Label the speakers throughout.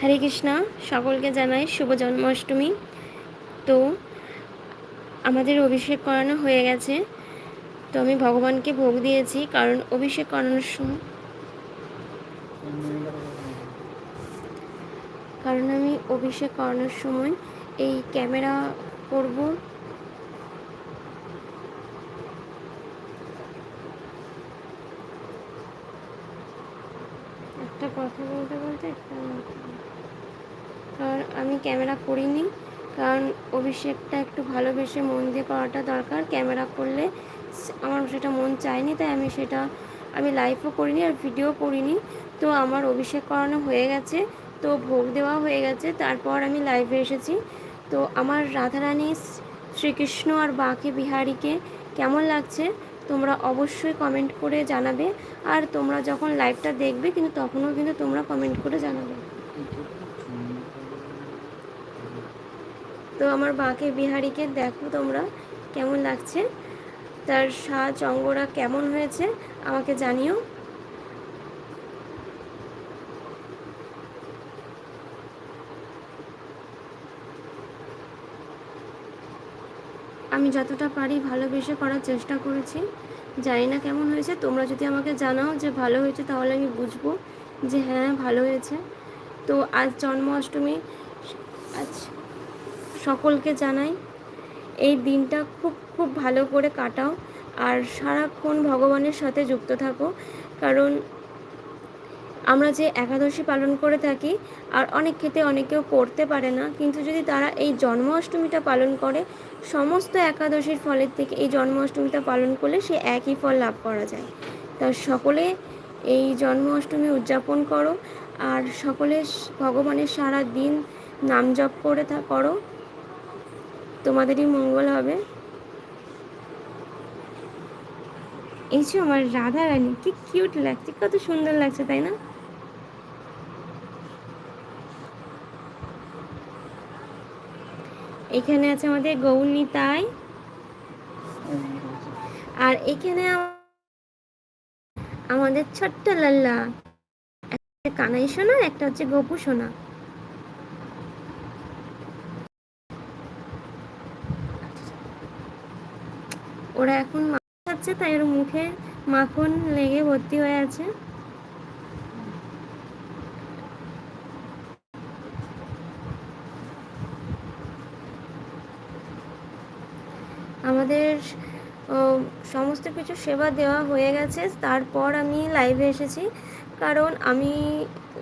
Speaker 1: হরে কৃষ্ণা, সকলকে জানাই শুভ জন্মাষ্টমী। তো আমাদের অভিষেক করানো হয়ে গেছে। তো আমি ভগবানকে ভোগ দিয়েছি, কারণ অভিষেক করানোর সময় কারণ আমি অভিষেক করানোর সময় এই ক্যামেরা করব। একটা কথা বলতে বলতে একটা কারণ আমি ক্যামেরা করিনি, কারণ অভিষেকটা একটু ভালোবেসে মন দিয়ে করাটা দরকার। ক্যামেরা করলে আমার সেটা মন চায়নি, তাই আমি সেটা, আমি লাইভও করিনি আর ভিডিও করিনি। তো আমার অভিষেক করানো হয়ে গেছে, তো ভোগ দেওয়া হয়ে গেছে, তারপর আমি লাইভে এসেছি। তো আমার রাধারানী শ্রীকৃষ্ণ আর বাঁকে বিহারীকে কেমন লাগছে, তোমরা অবশ্যই কমেন্ট করে জানাবে। আর তোমরা যখন লাইভটা দেখবে, কিন্তু তখনও কিন্তু তোমরা কমেন্ট করে জানাবে। তো আমার বাঁকে বিহারিকে দেখো তোমরা কেমন লাগছে। তার সাজ, অঙ্গরা কেমন হয়েছে আমাকে জানিও। আমি যতটা পারি ভালোবেসে করার চেষ্টা করেছি। জানি না কেমন হয়েছে, তোমরা যদি আমাকে জানাও যে ভালো হয়েছে তাহলে আমি বুঝব যে হ্যাঁ ভালো হয়েছে। তো আজ জন্মাষ্টমী সকলকে জানাই, এই দিনটা খুব খুব ভালো করে কাটাও আর সারাক্ষণ ভগবানের সাথে যুক্ত থাকো। কারণ আমরা যে একাদশী পালন করে থাকি আর অনেক ক্ষেত্রে অনেকেও করতে পারে না, কিন্তু যদি তারা এই জন্মাষ্টমীটা পালন করে, সমস্ত একাদশীর ফলের থেকে এই জন্মাষ্টমীটা পালন করলে সে একই ফল লাভ করা যায়। তা সকলে এই জন্মাষ্টমী উদযাপন করো আর সকলে ভগবানের সারা দিন নাম জপ করে করো। তোমাদেরই মঙ্গল হবে। এই যে আমার রাধা রানী, কি কিউট লাগছে, কত সুন্দর লাগছে, তাই না? এখানে আছে আমাদের গৌরনীতাই আর এখানে আমাদের ছোট্ট লাল্লা, একটা কানাই সোনা একটা হচ্ছে গপু সোনা। ওরা এখন খাচ্ছে, তাই ওর মুখে মাখন লেগে ভর্তি হয়ে আছে। আমাদের সমস্ত কিছু সেবা দেওয়া হয়ে গেছে। তারপর আমি লাইভে এসেছি। কারণ আমি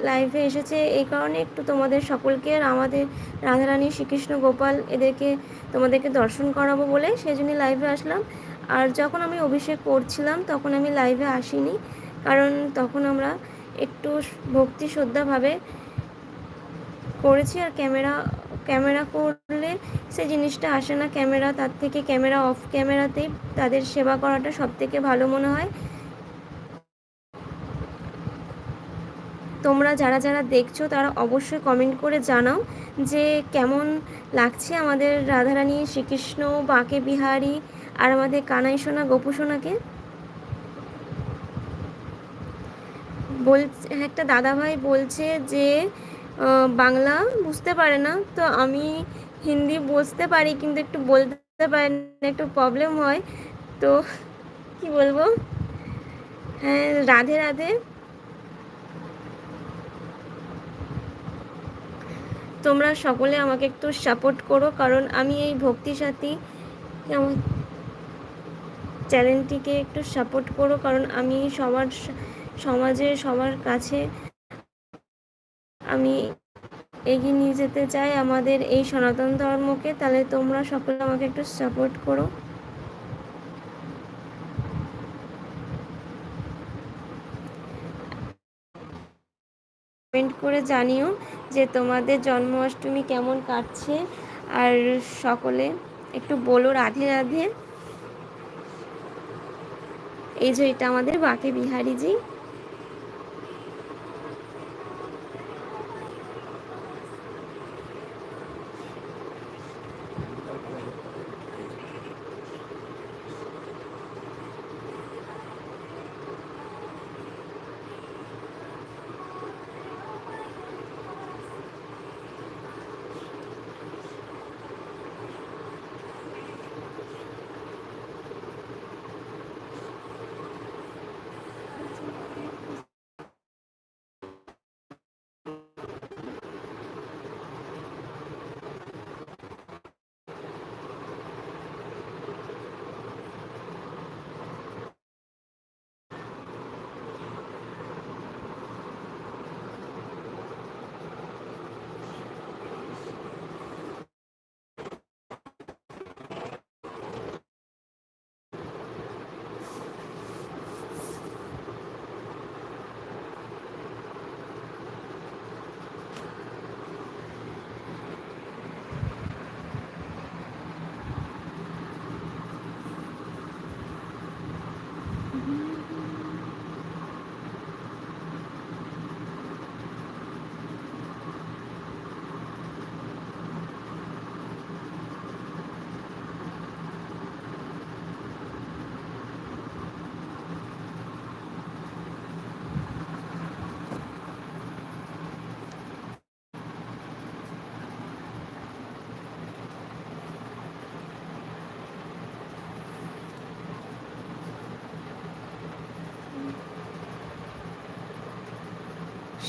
Speaker 1: লাইভে এসেছে এই কারণে একটু তোমাদের সকলকে আর আমাদের রাধারানী শ্রীকৃষ্ণ গোপাল এদেরকে তোমাদেরকে দর্শন করাবো বলে। সেই জন্য লাইভে আসলাম। আর যখন আমি অভিষেক করছিলাম, তখন আমি লাইভে আসিনি। কারণ তখন আমরা একটু ভক্তি শ্রদ্ধাভাবে করেছি আর ক্যামেরা ক্যামেরা করলে সেই জিনিসটা আসে না। ক্যামেরা তার থেকে, ক্যামেরা অফ ক্যামেরাতেই তাদের সেবা করাটা সব থেকে ভালো মনে হয়। তোমরা যারা যারা দেখছ, তারা অবশ্যই কমেন্ট করে জানাও যে কেমন লাগছে আমাদের রাধারানী, শ্রীকৃষ্ণ, বাঁকে বিহারী আর আমাদের কানাই সোনা, গোপু সোনাকে? বলছে একটা দাদাভাই বলছে যে বাংলা বুঝতে পারে না, তো আমি হিন্দি বুঝতে পারি, কিন্তু একটু বলতে পারি না, একটু প্রবলেম হয়। তো কি বলব? হ্যাঁ রাধে রাধে। তোমরা সকলে আমাকে একটু সাপোর্ট করো, কারণ আমি এই ভক্তি সাথী চ্যানেলটিকে একটু সাপোর্ট করো, কারণ আমি সবার সমাজে, সবার কাছে আমি এগিয়ে নিয়ে যেতে চাই আমাদের এই সনাতন ধর্মকে। তাহলে তোমরা সকলে আমাকে একটু সাপোর্ট করো। কমেন্ট করে জানিও যে তোমাদের জন্মাষ্টমী কেমন কাটছে। আর সকলে একটু বলো রাধে রাধে। এই যে এটা আমাদের বাকে বিহারিজি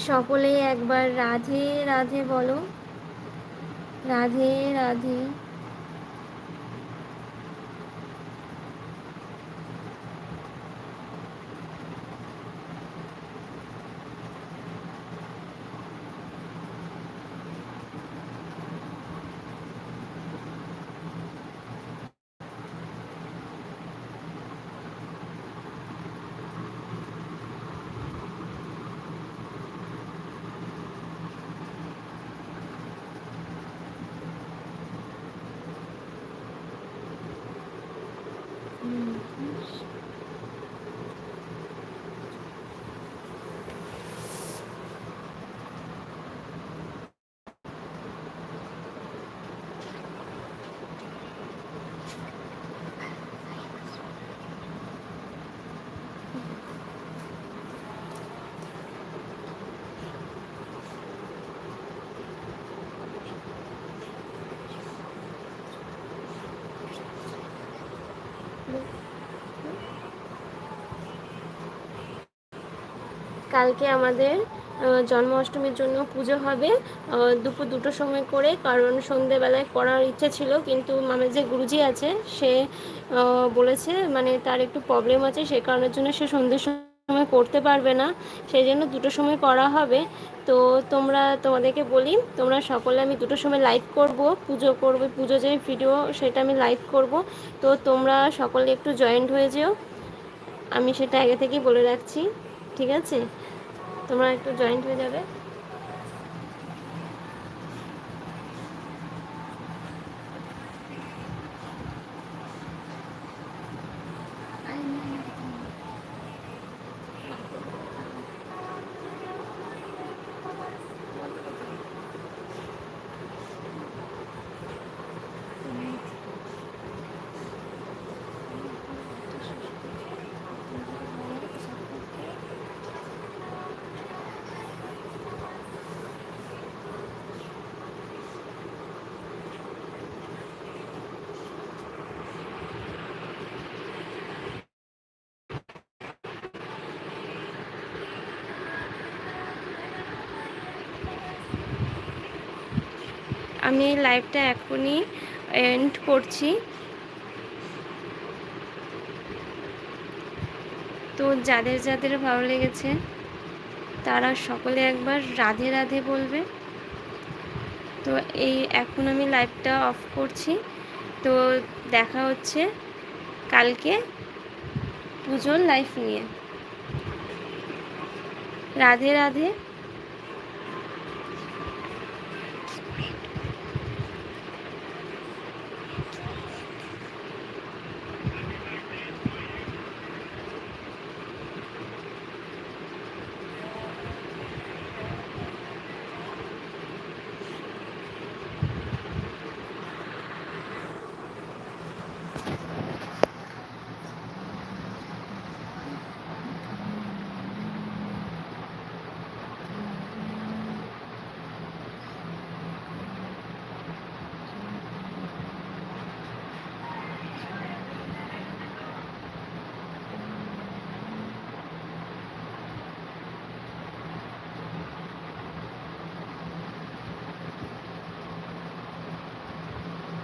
Speaker 1: সকলেই একবার রাধে রাধে বলো। রাধে রাধে। 嗯 কালকে আমাদের জন্মাষ্টমীর জন্য পুজো হবে। দুপুর দুটোর সময় করে, কারণ সন্ধেবেলায় করার ইচ্ছে ছিল, কিন্তু আমার যে গুরুজি আছে, সে বলেছে মানে তার একটু প্রবলেম আছে, সে কারণের জন্য সে সন্ধ্যের সময় করতে পারবে না। সেই জন্য দুটো সময় করা হবে। তো তোমরা, তোমাদেরকে বলি, তোমরা সকলে আমি দুটোর সময় লাইভ করব, পুজো করবে, পুজো যে ভিডিও সেটা আমি লাইভ করব। তো তোমরা সকলে একটু জয়েন্ট হয়ে যেও। আমি সেটা আগে থেকেই বলে রাখছি, ঠিক আছে? তোমরা একটু জয়েন্ট হয়ে যাবে। আমি লাইভটা এখনই এন্ড করছি। তো যাদের যাদের ভালো লেগেছে, তারা সকলে একবার রাধে রাধে বলবে। তো এই এখন আমি লাইভটা অফ করছি। তো দেখা হচ্ছে কালকে পুজোর লাইফ নিয়ে। রাধে রাধে।